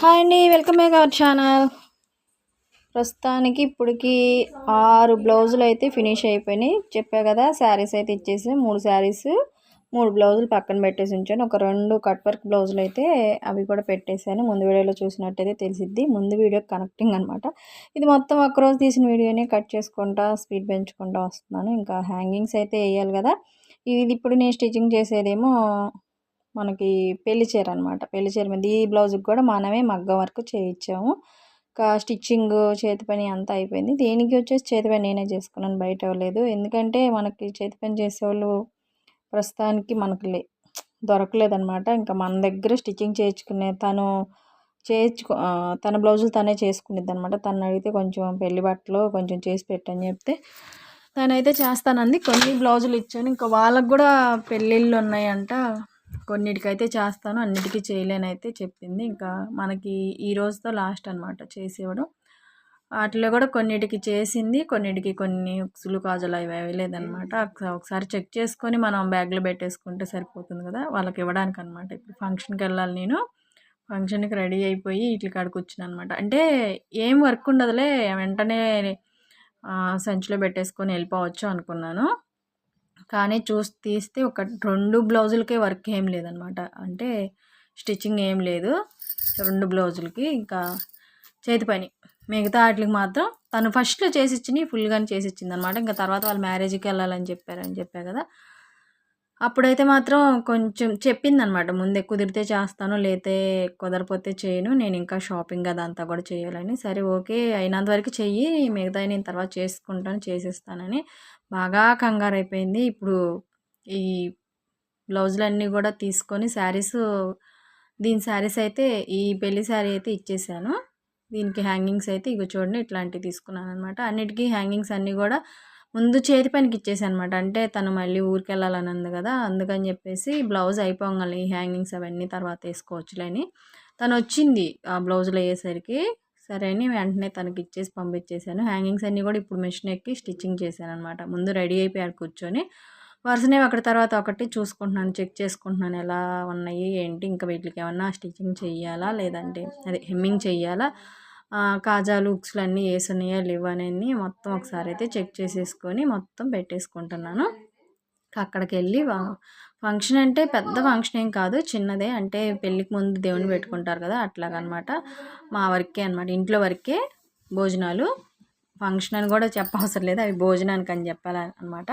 Hi అండి welcome back our channel ప్రస్తుతానికి ఇప్పటికి ఆరు బ్లౌజులు అయితే ఫినిష్ అయిపోయినాయి. చెప్పా కదా శారీస్ అయితే ఇచ్చేసి మూడు శారీస్ మూడు బ్లౌజులు పక్కన పెట్టేసి ఉంచాను. ఒక రెండు కట్ వర్క్ బ్లౌజులు అయితే అవి కూడా పెట్టేశాను. ముందు వీడియోలో చూసినట్టయితే తెలిసిద్ది. ముందు వీడియో కనెక్టింగ్ అనమాట ఇది మొత్తం ఒక్కరోజు తీసిన వీడియోని కట్ చేసుకుంటా స్పీడ్ పెంచుకుంటా వస్తున్నాను. ఇంకా హ్యాంగింగ్స్ అయితే వేయాలి కదా. ఇది ఇప్పుడు నేను స్టిచ్చింగ్ చేసేదేమో మనకి పెళ్ళి చీర అనమాట పెళ్ళి చీర మీద ఈ బ్లౌజ్కి కూడా మనమే మగ్గం వర్క్ చేయించాము. ఇంకా స్టిచ్చింగ్ చేతి పని అంతా అయిపోయింది. దేనికి వచ్చేసి చేతి పని నేనే చేసుకున్నాను బయట అవ్వలేదు ఎందుకంటే మనకి చేతి పని చేసేవాళ్ళు ప్రస్తుతానికి మనకు లే దొరకలేదనమాట ఇంకా మన దగ్గర స్టిచ్చింగ్ చేయించుకునే తను చేయించుకో తన బ్లౌజులు తనే చేసుకునేది అనమాట తను అడిగితే కొంచెం పెళ్ళి బట్టలు కొంచెం చేసి పెట్టని చెప్తే తనైతే చేస్తానంది. కొన్ని బ్లౌజులు ఇచ్చాను. ఇంకా వాళ్ళకు కూడా పెళ్ళిళ్ళు ఉన్నాయంట. కొన్నిటికైతే చేస్తాను అన్నిటికీ చేయలేనైతే చెప్పింది. ఇంకా మనకి ఈ రోజుతో లాస్ట్ అనమాట చేసేవడం వాటిలో కూడా కొన్నిటికి చేసింది కొన్నిటికి కొన్ని ఉక్సులు కాజలు అవి వేయలేదనమాట ఒకసారి చెక్ చేసుకొని మనం బ్యాగ్లో పెట్టేసుకుంటే సరిపోతుంది కదా. వాళ్ళకి ఇవ్వడానికి అనమాట ఇప్పుడు ఫంక్షన్కి వెళ్ళాలి నేను. ఫంక్షన్కి రెడీ అయిపోయి ఇట్లకి కాడికి అనమాట అంటే ఏం వర్క్ ఉండదులే వెంటనే సంచిలో పెట్టేసుకొని వెళ్ళిపోవచ్చు అనుకున్నాను. కానీ చూసి తీస్తే ఒక రెండు బ్లౌజులకే వర్క్ ఏం లేదనమాట. అంటే స్టిచ్చింగ్ ఏం లేదు. రెండు బ్లౌజులకి ఇంకా చేతి పని. మిగతా వాటికి మాత్రం తను ఫస్ట్లో చేసి ఇచ్చినాయి ఫుల్గానే చేసి ఇచ్చింది అనమాట ఇంకా తర్వాత వాళ్ళు మ్యారేజ్కి వెళ్ళాలని చెప్పారని చెప్పా కదా. అప్పుడైతే మాత్రం కొంచెం చెప్పింది అనమాట ముందే కుదిరితే చేస్తాను లేతే కుదరపోతే చేయను నేను ఇంకా షాపింగ్ అదంతా కూడా చేయాలని సరే ఓకే అయినంత వరకు చెయ్యి మిగతా నేను తర్వాత చేసుకుంటాను చేసేస్తానని. బాగా కంగారు అయిపోయింది ఇప్పుడు ఈ బ్లౌజులన్నీ కూడా తీసుకొని శారీస్ దీని శారీస్ అయితే ఈ పెళ్ళి శారీ అయితే ఇచ్చేసాను. దీనికి హ్యాంగింగ్స్ అయితే ఇక చూడండి ఇట్లాంటివి తీసుకున్నాను అనమాట అన్నిటికీ హ్యాంగింగ్స్ అన్నీ కూడా ముందు చేతి పనికి ఇచ్చేసాను అనమాట అంటే తను మళ్ళీ ఊరికి వెళ్ళాలని ఉంది కదా అందుకని చెప్పేసి బ్లౌజ్ అయిపోగాలి హ్యాంగింగ్స్ అవన్నీ తర్వాత వేసుకోవచ్చులేని. తను వచ్చింది ఆ బ్లౌజులు అయ్యేసరికి సరే అని వెంటనే తనకి ఇచ్చేసి పంపించేశాను. హ్యాంగింగ్స్ అన్నీ కూడా ఇప్పుడు మిషన్ ఎక్కి స్టిచ్చింగ్ చేశాను అనమాట ముందు రెడీ అయిపోయాడు కూర్చొని. వరుసనే ఒకటి తర్వాత ఒకటి చూసుకుంటున్నాను చెక్ చేసుకుంటున్నాను ఎలా ఉన్నాయి ఏంటి ఇంకా వీటికి ఏమన్నా స్టిచ్చింగ్ చేయాలా లేదంటే అదే హెమ్మింగ్ చేయాలా కాజాలు ఉక్స్లు అన్నీ వేసున్నాయా లేవనేది మొత్తం ఒకసారి అయితే చెక్ చేసేసుకొని మొత్తం పెట్టేసుకుంటున్నాను. అక్కడికి వెళ్ళి ఫంక్షన్ అంటే పెద్ద ఫంక్షన్ ఏం కాదు చిన్నదే. అంటే పెళ్ళికి ముందు దేవుని పెట్టుకుంటారు కదా అట్లాగనమాట. మా వరకే అనమాట ఇంట్లో వరకే భోజనాలు. ఫంక్షన్ అని కూడా చెప్పవసరం లేదు. అవి భోజనానికి అని చెప్పాలి అనమాట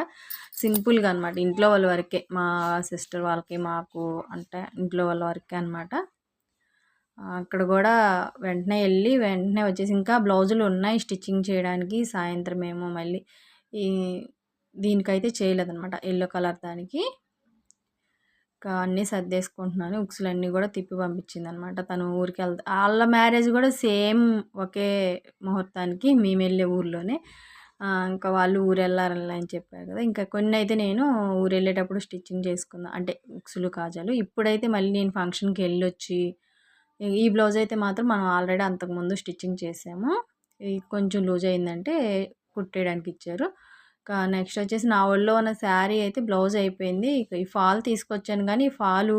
సింపుల్గా అనమాట ఇంట్లో వాళ్ళ వరకే. మా సిస్టర్ వాళ్ళకి మాకు అంటే ఇంట్లో వాళ్ళ వరకే అనమాట అక్కడ కూడా వెంటనే వెళ్ళి వెంటనే వచ్చేసి ఇంకా బ్లౌజులు ఉన్నాయి స్టిచ్చింగ్ చేయడానికి సాయంత్రం ఏమో మళ్ళీ. ఈ దీనికైతే చేయలేదన్నమాట ఎల్లో కలర్ దానికి. ఇంకా అన్నీ సర్దేసుకుంటున్నాను ఉక్సులు అన్నీ కూడా తిప్పి పంపించింది అనమాట తను ఊరికి వెళ్తా వాళ్ళ మ్యారేజ్ కూడా సేమ్ ఒకే ముహూర్తానికి మేము వెళ్ళే ఊర్లోనే. ఇంకా వాళ్ళు ఊరు వెళ్ళారని అని చెప్పారు కదా ఇంకా కొన్ని అయితే నేను ఊరు వెళ్ళేటప్పుడు స్టిచ్చింగ్ చేసుకున్నాను అంటే ఉక్సులు కాజాలు. ఇప్పుడైతే మళ్ళీ నేను ఫంక్షన్కి వెళ్ళొచ్చి ఈ బ్లౌజ్ అయితే మాత్రం మనం ఆల్రెడీ అంతకుముందు స్టిచ్చింగ్ చేసాము. ఇది కొంచెం లూజ్ అయిందంటే కుట్టేయడానికి ఇచ్చారు. నెక్స్ట్ వచ్చేసి నా ఒళ్ళో ఉన్న శారీ అయితే బ్లౌజ్ అయిపోయింది. ఈ ఫాల్ తీసుకొచ్చాను కానీ ఈ ఫాలు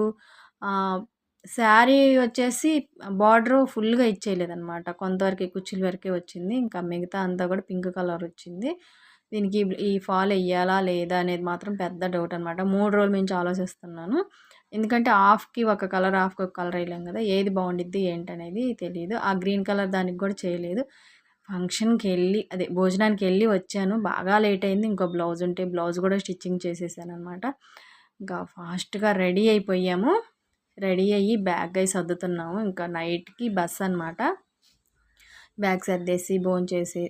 శారీ వచ్చేసి బార్డర్ ఫుల్గా ఇచ్చేయలేదనమాట కొంతవరకు కుర్చీల వరకే వచ్చింది. ఇంకా మిగతా అంతా కూడా పింక్ కలర్ వచ్చింది. దీనికి ఈ ఫాల్ వెయ్యాలా లేదా అనేది మాత్రం పెద్ద డౌట్ అనమాట మూడు రోజుల నుంచి ఆలోచిస్తున్నాను. ఎందుకంటే హాఫ్కి ఒక కలర్ హాఫ్కి ఒక కలర్ వేయలేం కదా ఏది బాగుండిద్ది ఏంటనేది తెలియదు ఆ గ్రీన్ కలర్ దానికి కూడా చేయలేదు. ఫంక్షన్కి వెళ్ళి అదే భోజనానికి వెళ్ళి వచ్చాను. బాగా లేట్ అయింది ఇంకో బ్లౌజ్ ఉంటే బ్లౌజ్ కూడా స్టిచ్చింగ్ చేసేసాను అనమాట ఇంకా ఫాస్ట్గా రెడీ అయిపోయాము. రెడీ అయ్యి బ్యాగ్ అయి సర్దుతున్నాము. ఇంకా నైట్కి బస్ అనమాట బ్యాగ్ సర్దేసి భోజనం చేసి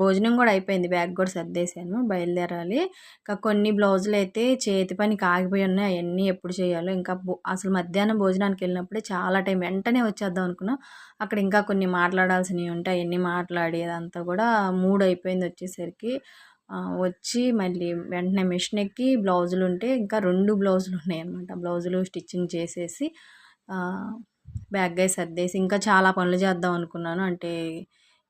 భోజనం కూడా అయిపోయింది. బ్యాగ్ కూడా సర్దేశాను బయలుదేరాలి. ఇంకా కొన్ని బ్లౌజులు అయితే చేతి పని కాగిపోయి ఉన్నాయి. అవన్నీ ఎప్పుడు చేయాలో ఇంకా అసలు మధ్యాహ్నం భోజనానికి వెళ్ళినప్పుడే చాలా టైం వెంటనే వచ్చేద్దాం అనుకున్నాం. అక్కడ ఇంకా కొన్ని మాట్లాడాల్సినవి ఉంటాయి. అవన్నీ మాట్లాడి అదంతా కూడా మూడు అయిపోయింది వచ్చేసరికి. వచ్చి మళ్ళీ వెంటనే మిషన్ ఎక్కి బ్లౌజులు ఉంటే ఇంకా రెండు బ్లౌజులు ఉన్నాయి అనమాట బ్లౌజులు స్టిచ్చింగ్ చేసేసి బ్యాగ్ సర్దేసి ఇంకా చాలా పనులు చేద్దాం అనుకున్నాను. అంటే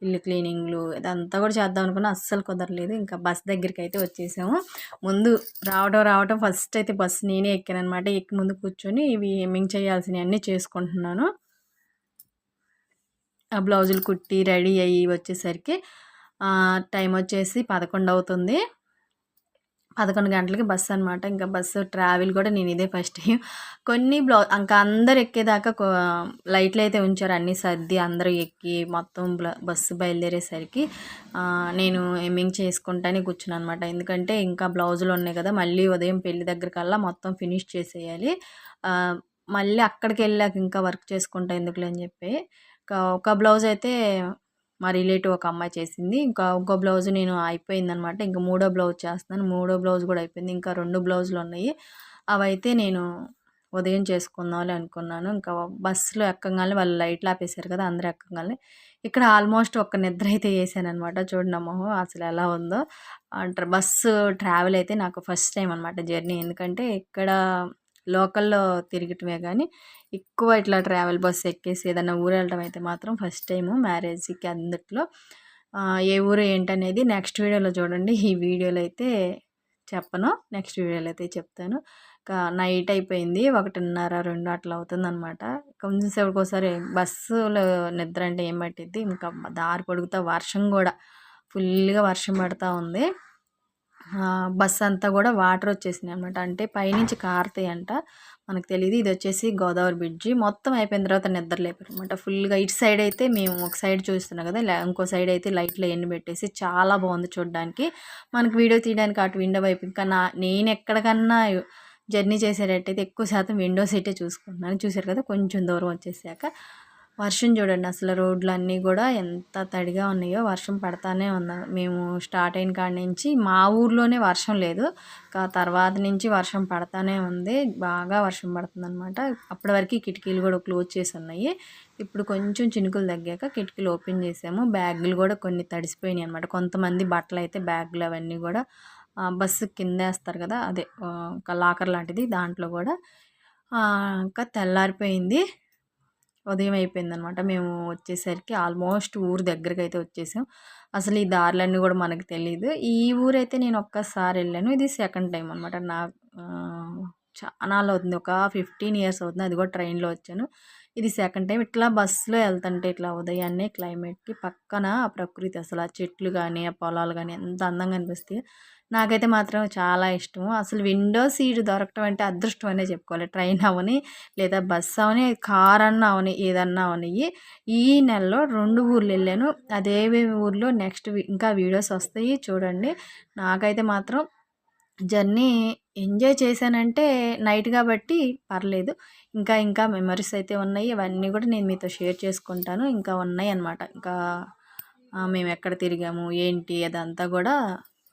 ఇల్లు క్లీనింగ్లు ఇదంతా కూడా చేద్దాం అనుకున్నా అస్సలు కుదరలేదు. ఇంకా బస్ దగ్గరికి అయితే వచ్చేసాము. ముందు రావడం రావడం ఫస్ట్ అయితే బస్సు నేనే ఎక్కాను అనమాట ఎక్కి ముందు కూర్చొని ఇవి ఎమ్మింగ్ చేయాల్సినవి అన్నీ చేసుకుంటున్నాను. ఆ బ్లౌజులు కుట్టి రెడీ అయ్యి వచ్చేసరికి టైం వచ్చేసి పదకొండు అవుతుంది. పదకొండు గంటలకి బస్సు అనమాట ఇంకా బస్సు ట్రావెల్ కూడా నేను ఇదే ఫస్ట్ టైం. కొన్ని బ్లౌ ఇంకా అందరు ఎక్కేదాకా లైట్లు అయితే ఉంచారు అన్ని సర్ది అందరూ ఎక్కి మొత్తం బస్సు బయలుదేరేసరికి. నేను ఎమ్మింగ్ చేసుకుంటానే కూర్చున్నాను అనమాట ఎందుకంటే ఇంకా బ్లౌజులు ఉన్నాయి కదా మళ్ళీ ఉదయం పెళ్ళి దగ్గరకల్లా మొత్తం ఫినిష్ చేసేయాలి. మళ్ళీ అక్కడికి వెళ్ళాక ఇంకా వర్క్ చేసుకుంటా ఎందుకులే అని చెప్పి. ఒక బ్లౌజ్ అయితే మా రిలేటివ్ ఒక అమ్మాయి చేసింది. ఇంకా ఇంకో బ్లౌజ్ నేను అయిపోయిందనమాట ఇంకా మూడో బ్లౌజ్ చేస్తున్నాను. మూడో బ్లౌజ్ కూడా అయిపోయింది. ఇంకా రెండు బ్లౌజులు ఉన్నాయి. అవైతే నేను ఉదయం చేసుకుందామని అనుకున్నాను. ఇంకా బస్సులో ఎక్కగానే వాళ్ళు లైట్లు ఆపేశారు కదా అందరూ ఎక్కగానే. ఇక్కడ ఆల్మోస్ట్ ఒక నిద్ర అయితే వేసాను అనమాట చూడండి మొహం అసలు ఎలా ఉందో. బస్సు ట్రావెల్ అయితే నాకు ఫస్ట్ టైం అనమాట జర్నీ. ఎందుకంటే ఇక్కడ లోకల్లో తిరగటమే కానీ ఎక్కువ ఇట్లా ట్రావెల్ బస్ ఎక్కేసి ఏదైనా ఊరు వెళ్ళటం అయితే మాత్రం ఫస్ట్ టైము మ్యారేజ్కి అందుట్లో. ఏ ఊరు ఏంటనేది నెక్స్ట్ వీడియోలో చూడండి. ఈ వీడియోలో అయితే చెప్పను. నెక్స్ట్ వీడియోలో అయితే చెప్తాను. నైట్ అయిపోయింది. ఒకటిన్నర రెండు అట్లా అవుతుంది అనమాట కొంచెం సేపటికి ఒకసారి బస్సులో నిద్ర అంటే ఏం పట్టిద్ది? ఇంకా దారి పొడుగుతా వర్షం కూడా. ఫుల్గా వర్షం పడుతూ ఉంది. బస్ అంతా కూడా వాటర్ వచ్చేసినాయి అనమాట అంటే పైనుంచి కారుతాయి అంట మనకు తెలియదు ఇది వచ్చేసి గోదావరి బ్రిడ్జి. మొత్తం అయిపోయిన తర్వాత నిద్ర లేపారు అనమాట ఫుల్గా ఇటు సైడ్ అయితే మేము ఒక సైడ్ చూస్తున్నాం కదా ఇంకో సైడ్ అయితే లైట్లు ఎన్ని పెట్టేసి చాలా బాగుంది చూడడానికి. మనకు వీడియో తీయడానికి అటు విండో వైపు ఇంకా నా నేను ఎక్కడికన్నా జర్నీ చేసేటట్టయితే ఎక్కువ శాతం విండో సీటే చూసుకుంటున్నాను. చూసారు కదా కొంచెం దూరం వచ్చేసాక. వర్షం చూడండి అసలు రోడ్లు అన్నీ కూడా ఎంత తడిగా ఉన్నాయో వర్షం పడతానే ఉంది. మేము స్టార్ట్ అయిన కాడి నుంచి మా ఊర్లోనే వర్షం లేదు. తర్వాత నుంచి వర్షం పడతానే ఉంది. బాగా వర్షం పడుతుంది అనమాట అప్పటి వరకు కిటికీలు కూడా క్లోజ్ చేసి ఉన్నాయి. ఇప్పుడు కొంచెం చినుకులు తగ్గాక కిటికీలు ఓపెన్ చేసాము. బ్యాగులు కూడా కొన్ని తడిసిపోయినాయి అనమాట కొంతమంది బట్టలు అయితే బ్యాగులు అవన్నీ కూడా బస్సు కింద వేస్తారు కదా అదే ఒక లాకర్ లాంటిది దాంట్లో కూడా ఇంకా తెల్లారిపోయింది. ఉదయం అయిపోయిందనమాట. మేము వచ్చేసరికి ఆల్మోస్ట్ ఊరు దగ్గరికి అయితే వచ్చేసాం. అసలు ఈ దారులన్నీ కూడా మనకు తెలియదు ఈ ఊరైతే నేను ఒక్కసారి వెళ్ళాను. ఇది సెకండ్ టైం అనమాట. నా చాలా అవుతుంది ఒక ఫిఫ్టీన్ ఇయర్స్ అవుతుంది. అది కూడా ట్రైన్లో వచ్చాను. ఇది సెకండ్ టైం ఇట్లా బస్సులో వెళ్తుంటే ఇట్లా ఉదయాన్నే క్లైమేట్కి పక్కన ప్రకృతి అసలు ఆ చెట్లు కానీ ఆ పొలాలు కానీ ఎంత అందంగా అనిపిస్తాయి నాకైతే మాత్రం చాలా ఇష్టము. అసలు విండో సీట్ దొరకటం అంటే అదృష్టం అనే చెప్పుకోవాలి. ట్రైన్ అవని లేదా బస్సు అవని కార్ అన్న అవని ఏదన్నా అవని ఈ నెలలో రెండు ఊర్లు వెళ్ళాను. అదే ఊర్లో నెక్స్ట్ ఇంకా వీడియోస్ వస్తాయి చూడండి. నాకైతే మాత్రం జర్నీ ఎంజాయ్ చేశానంటే నైట్ కాబట్టి పర్లేదు. ఇంకా ఇంకా మెమరీస్ అయితే ఉన్నాయి. అవన్నీ కూడా నేను మీతో షేర్ చేసుకుంటాను. ఇంకా ఉన్నాయి అనమాట ఇంకా మేము ఎక్కడ తిరిగాము ఏంటి అదంతా కూడా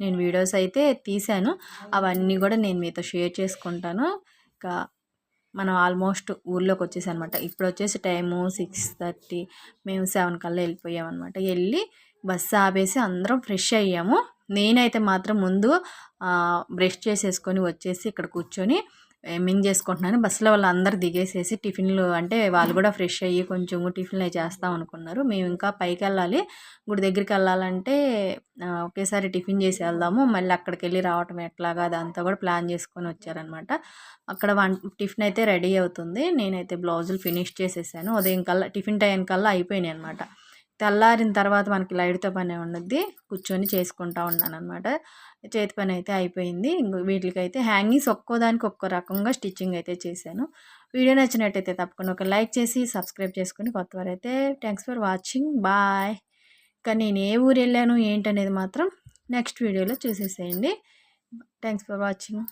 నేను వీడియోస్ అయితే తీశాను. అవన్నీ కూడా నేను మీతో షేర్ చేసుకుంటాను. ఇంకా మనం ఆల్మోస్ట్ ఊర్లోకి వచ్చేసి అనమాట ఇప్పుడు వచ్చేసి టైము సిక్స్ థర్టీ. మేము సెవెన్ కల్లా వెళ్ళిపోయామన్నమాట. వెళ్ళి బస్సు ఆపేసి అందరం ఫ్రెష్ అయ్యాము. నేనైతే మాత్రం ముందు బ్రష్ చేసేసుకొని వచ్చేసి ఇక్కడ కూర్చొని మింగ్ చేసుకుంటున్నాను బస్సులో వాళ్ళు అందరు దిగేసేసి టిఫిన్లు అంటే వాళ్ళు కూడా ఫ్రెష్ అయ్యి కొంచెం టిఫిన్లు చేస్తాం అనుకున్నారు. మేము ఇంకా పైకి వెళ్ళాలి. గుడి దగ్గరికి వెళ్ళాలంటే ఒకేసారి టిఫిన్ చేసి వెళ్దాము. మళ్ళీ అక్కడికి వెళ్ళి రావటం ఎట్లాగా అదంతా కూడా ప్లాన్ చేసుకొని వచ్చారనమాట. అక్కడ వన్ టిఫిన్ అయితే రెడీ అవుతుంది. నేనైతే బ్లౌజులు ఫినిష్ చేసేసాను. ఉదయం కల్లా టిఫిన్ టైం కల్లా అయిపోయినాయి అనమాట తెల్లారిన తర్వాత మనకి లైట్తో పని ఉండద్ది. కూర్చొని చేసుకుంటా ఉన్నాను అనమాట చేతి పని అయితే అయిపోయింది. వీటికైతే హ్యాంగింగ్స్ ఒక్కో దానికి ఒక్కో రకంగా స్టిచ్చింగ్ అయితే చేశాను. వీడియో నచ్చినట్టయితే తప్పకుండా ఒక లైక్ చేసి సబ్స్క్రైబ్ చేసుకుని కొత్త థ్యాంక్స్ ఫర్ వాచింగ్. బాయ్. ఇంకా నేను ఏ ఊరు వెళ్ళాను ఏంటనేది మాత్రం నెక్స్ట్ వీడియోలో చూసేసేయండి. Thanks for watching.